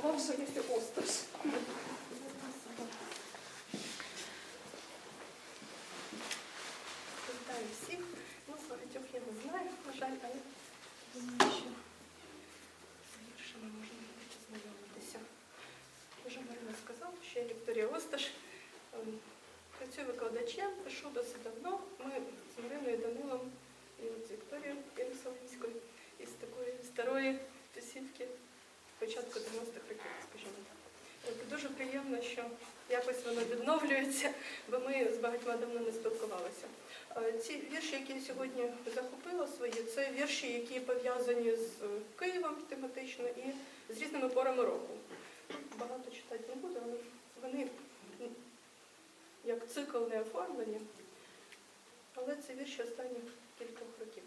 сказав, що якщо острож. Вітаю всіх. Ну, багатьох я не знаю, на жаль, але думаю, що з віршами можна буде познайомитися. Вже Марина сказала, що я Вікторія Осташ. Ем, Працюю викладачем, пишу досить давно. Відновлюється, бо ми з багатьма давно не спілкувалися. Е, Ці вірші, які я сьогодні захопила свої, це вірші, які пов'язані з е, Києвом тематично і з різними порами року. Багато читати не буду, але вони як цикл не оформлені, але це вірші останніх кількох років.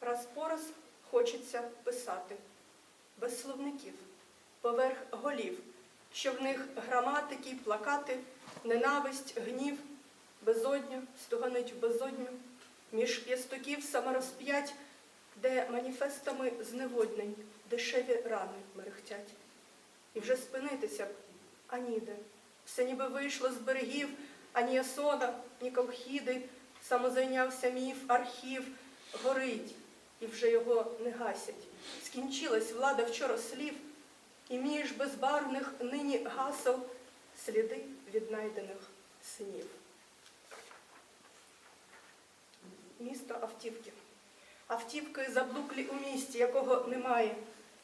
Раз по раз хочеться писати, без словників, поверх голів, що в них граматики, плакати, ненависть, гнів, безодню, стуганить в безодню, між п'ястуків саморозп'ять, де маніфестами зневоднень дешеві рани мерехтять. І вже спинитися б, а ніде. Все ніби вийшло з берегів, ані Ясона, ні Колхіди, самозайнявся міф, архів, горить, і вже його не гасять. Скінчилась влада вчора слів, і між безбарвних нині гасел сліди віднайдених синів. Місто Автівки. Автівки заблуклі у місті, якого немає.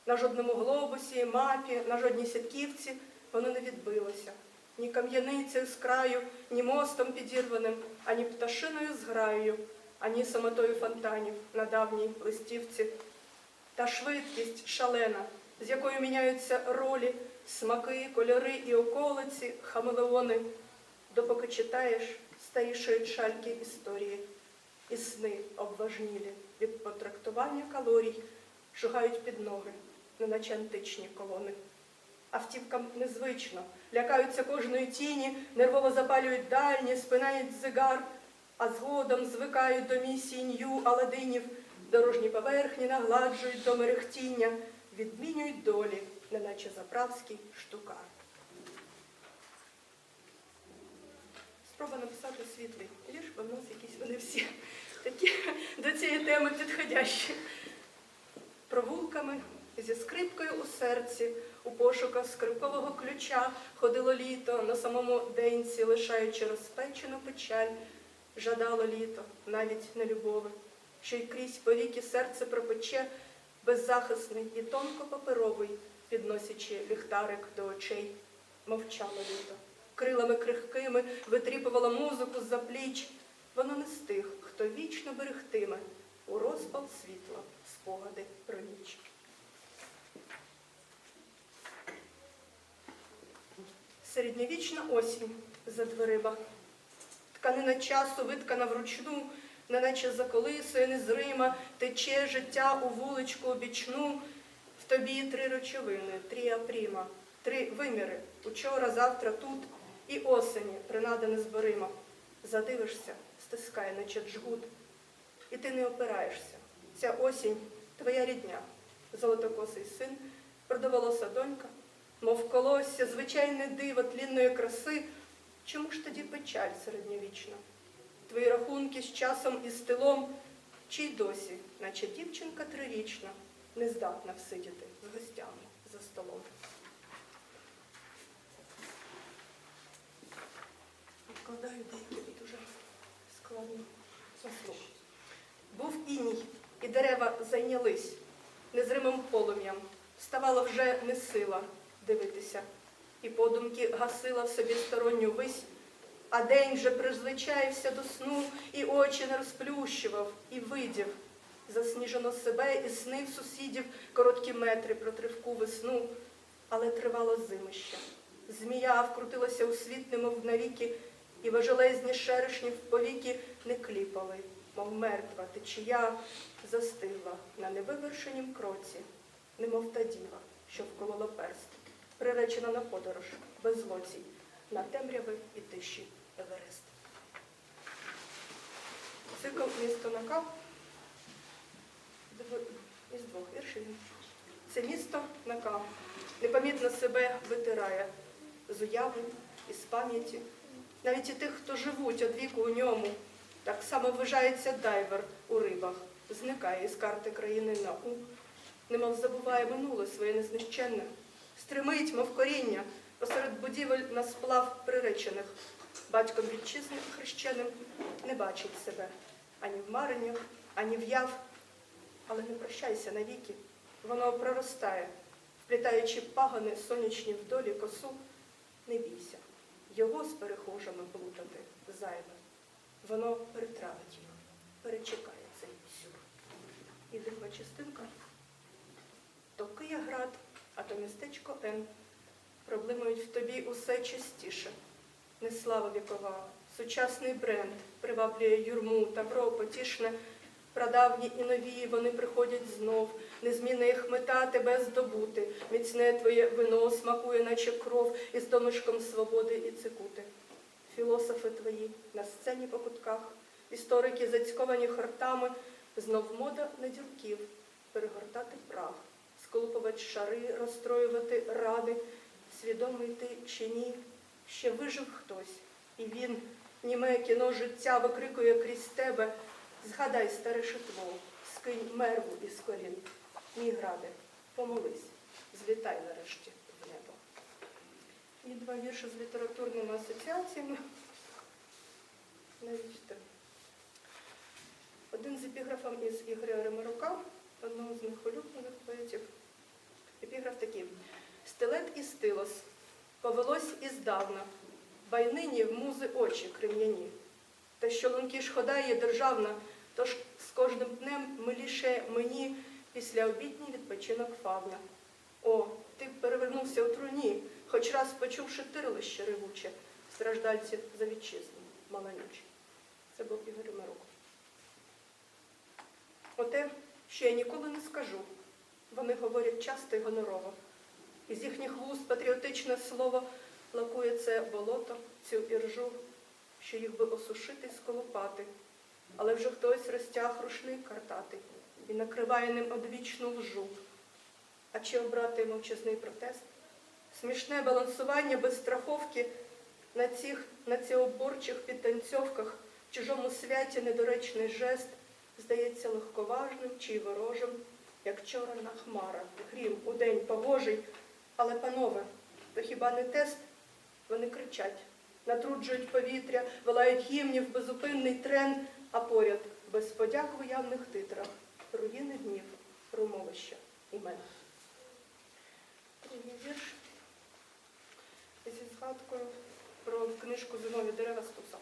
На жодному глобусі, мапі, на жодній сітківці воно не відбилося. Ні кам'яницею з краю, ні мостом підірваним, ані пташиною зграєю, ані самотою фонтанів на давній листівці. Та швидкість шалена, з якою міняються ролі, смаки, кольори і околиці, хамелеони, допоки читаєш старішої чальки історії, і сни обважнілі від потрактування калорій шугають під ноги, неначе античні колони. Автівкам незвично, лякаються кожної тіні, нервово запалюють дальні, спинають зигар, а згодом звикають до місії нью Аладинів, дорожні поверхні нагладжують до мерехтіння, відмінюють долі, неначе заправський штукар. Спроба написати світлий вірш, бо в нас якісь вони всі такі до цієї теми підходящі. Провулками зі скрипкою у серці, у пошуках скрипкового ключа ходило літо на самому денці, лишаючи розпечену печаль, жадало літо, навіть не любови, що й крізь повіки серце пропече, беззахисний і тонко паперовий, підносячи ліхтарик до очей, мовчало літо. Крилами крихкими витріпувало музику з-за пліч. Воно не з тих, хто вічно берегтиме у розпал світла спогади про ніч. Середньовічна осінь за дверима. Тканина часу виткана вручну, неначе заколисує незрима, тече життя у вуличку обічну. В тобі три речовини, трія пріма, три виміри, учора, завтра, тут, і осені, принада незборима. Задивишся, стискає, наче джгут, і ти не опираєшся. Ця осінь твоя рідня, золотокосий син, продоволоса донька, мов колосся, звичайне диво тлінної краси. Чому ж тоді печаль середньовічна? Твої рахунки з часом і стилом, чи й досі, наче дівчинка трирічна, не здатна всидіти з гостями за столом. Відкладаю деякі дуже складно заслуг. Був іній, і дерева зайнялись незримим полум'ям. Ставала вже не сила дивитися, і подумки гасила в собі сторонню вись, а день вже призвичаївся до сну, і очі не розплющував, і видів. Засніжено себе, і снив сусідів короткі метри про тривку весну, але тривало зимище. Змія вкрутилася у світ, немов навіки, і важелезні шерешні в повіки не кліпали, мов мертва течія застигла на невивершенім кроці, немов та діва, що вколола перст, приречена на подорож, без злоцій, на темряви і тиші Еверест. Цикл місто Накав із двох віршів. Це місто Накав, непомітно себе витирає з уяви і з пам'яті. Навіть і тих, хто живуть од віку у ньому, так само вважається дайвер у рибах, зникає із карти країни на у, немов забуває минуле своє незнищенне, стримить, мов коріння, посеред будівель на сплав приречених. Батьком вітчизни хрещеним не бачить себе ані в мареннях, ані в яв, але не прощайся навіки, воно проростає, вплітаючи пагани сонячні вдолі косу, не бійся, його з перехожими плутати зайве. Воно перетравить їх, перечекає цей сюр. І друга частинка. То Кияград, а то містечко Н. Проблимують в тобі усе частіше. Не слава вікова, сучасний бренд приваблює юрму, тавро потішне. Прадавні і нові вони приходять знов, незмінна їх мета тебе здобути. Міцне твоє вино смакує, наче кров, із домишком свободи і цикути. Філософи твої на сцені по кутках, історики зацьковані хортами, знов мода на ділків, перегортати прах, сколупувати шари, розстроювати ради, свідомий ти чи ні, ще вижив хтось, і він, німе кіно життя, викрикує крізь тебе. Згадай старе шитво, скинь мерву із колін. Мій граде, помолись, злітай нарешті в небо. І два вірші з літературними асоціаціями. Навіть. Один з епіграфом із Ігоря Ремарука, одного з моїх улюблених поетів. Епіграф такий. Стилет і стилос, повелось іздавна, байнині в музи очі крем'яні. Та що лункіш хода є державна, тож з кожним днем миліше мені після обідній відпочинок фавна. О, ти перевернувся у труні, хоч раз почувши тирлище ревуче, страждальців за вітчизну, маланючі. Це був Ігор Марук. Оте, що я ніколи не скажу, вони говорять часто і гонорово. Із їхніх вуст патріотичне слово лакує це болото, цю іржу, що їх би осушити й сколопати. Але вже хтось розтяг рушник картати і накриває ним одвічну лжу. А чи обрати мовчазний протест? Смішне балансування без страховки на цих на цілоборчих підтанцьовках в чужому святі недоречний жест здається легковажним чи ворожим, як чорна хмара, грім у день погожий. Але, панове, то хіба не тест? Вони кричать, натруджують повітря, волають гімнів, безупинний трен, а поряд, без подяк в уявних титрах, руїни днів, румовища імен. Другий вірш зі згадкою про книжку Зимові дерева Стуса.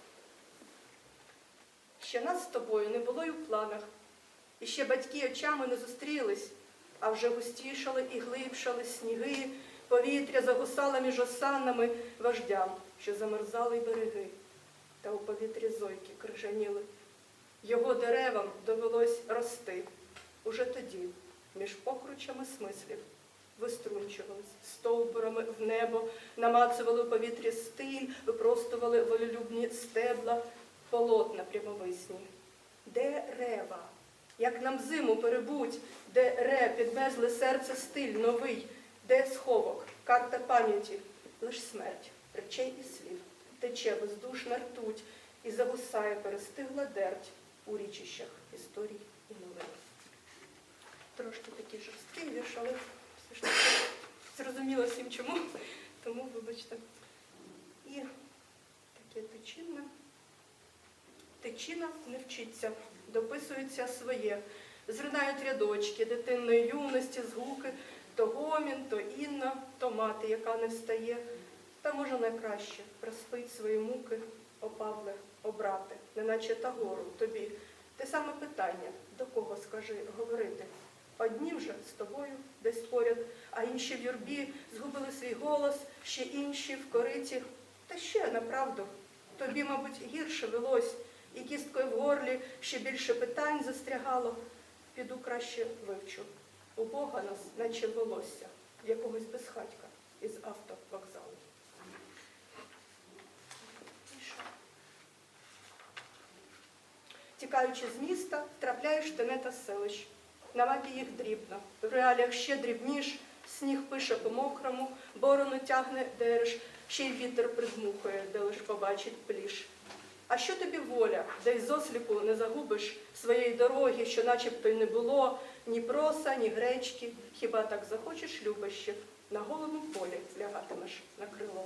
Ще нас з тобою не було й у планах, і ще батьки очами не зустрілись, а вже густішали і глибшали сніги, повітря загусало між осаннами вождям, що замерзали й береги, та у повітрі зойки крижаніли. Його деревам довелось рости. Уже тоді, між покручами смислів, виструнчувались стовбурами в небо, намацували у повітрі стиль, випростували волелюбні стебла, полотна прямовисні. Дерева, як нам зиму перебуть, де ре підмезли серце стиль новий, де сховок, карта пам'яті, лиш смерть, речей і слів, тече бездушна ртуть і загусає перестигла дерть у річищах історій і новин. Трошки такий жорсткий вірш, але все ж таки зрозуміло всім чому, тому вибачте. І таке тичинне. Тичина не вчиться, дописується своє. Зринають рядочки дитинної юності, згуки, то гомін, то інна, то мати, яка не встає. Та може найкраще приспить свої муки, о Павле, о брате, неначе та гору тобі. Те саме питання, до кого скажи говорити. Одні вже з тобою десь поряд, а інші в юрбі згубили свій голос, ще інші в кориті. Та ще направду, тобі, мабуть, гірше велось, і кісткою в горлі ще більше питань застрягало. Піду краще вивчу. У Бога нас, наче волосся, якогось безхатька із автовокзалу. Тікаючи з міста, трапляєш тенета селищ. На мапі їх дрібно, в реаліях ще дрібніш, Сніг пише по мокрому, борону тягне дереш, ще й вітер придмухує, де лиш побачить пліж. А що тобі воля, де й зосліпу не загубиш своєї дороги, що начебто й не було ні проса, ні гречки. Хіба так захочеш любощів, на голому полі лягатимеш на крило.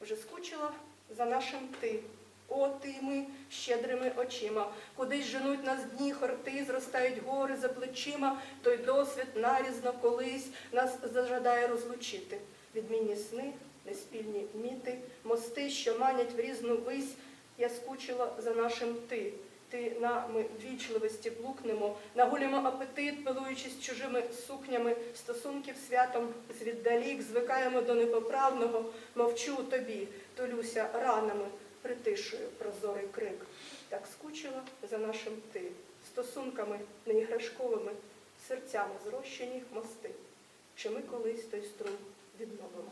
Вже скучила за нашим ти. О, ти ми щедрими очима, кудись женуть нас дні, хорти, зростають гори за плечима, той досвід нарізно колись нас зажадає розлучити. Відмінні сни, неспільні міти, мости, що манять в різну вись. Я скучила за нашим ти. Ти на ми вічливості блукнемо, нагулімо апетит, пилуючись чужими сукнями, стосунків святом звіддалік, звикаємо до непоправного, мовчу тобі, толюся ранами, притишую прозорий крик. Так скучила за нашим ти, стосунками неіграшковими, серцями зрощені мости. Чи ми колись той струм відновимо?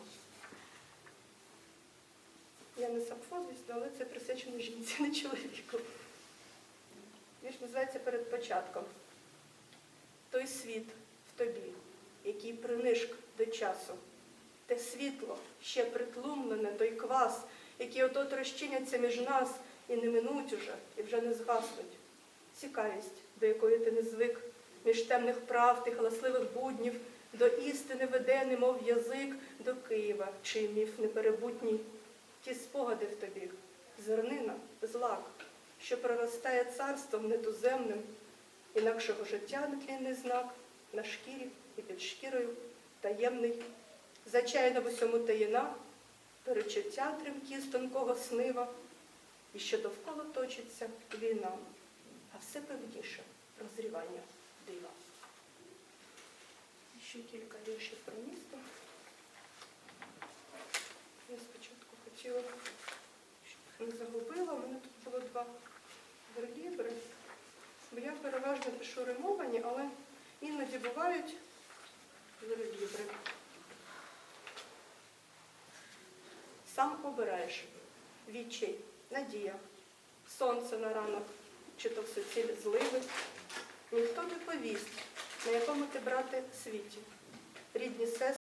Я не сапфо, звісно, але це присвячено жінці, не чоловіку. Вірш називається перед початком. Той світ в тобі, який принишк до часу, те світло ще притлумлене, той квас, які от розчиняться між нас і не минуть уже, і вже не згаснуть. Цікавість, до якої ти не звик, між темних прав, тих галасливих буднів, до істини веде, немов язик, до Києва, чий міф неперебутній. Ті спогади в тобі, зернина, злак, що проростає царством нетуземним, інакшого життя нетлінний знак, на шкірі і під шкірою таємний, зачаяна в усьому таїна, перечуття тремкі з тонкого снива, і що довкола точиться війна, а все певніше розрівання дива. Ще кілька віршів про місто. Їх не загубила. У мене тут було два верлібри, бо я переважно пишу римовані, але іноді бувають верлібри. Сам обираєш відчай, надія, сонце на ранок, чи то в суціль зливи. Ніхто не повість, на якому ти брати світі. Рідні сестри.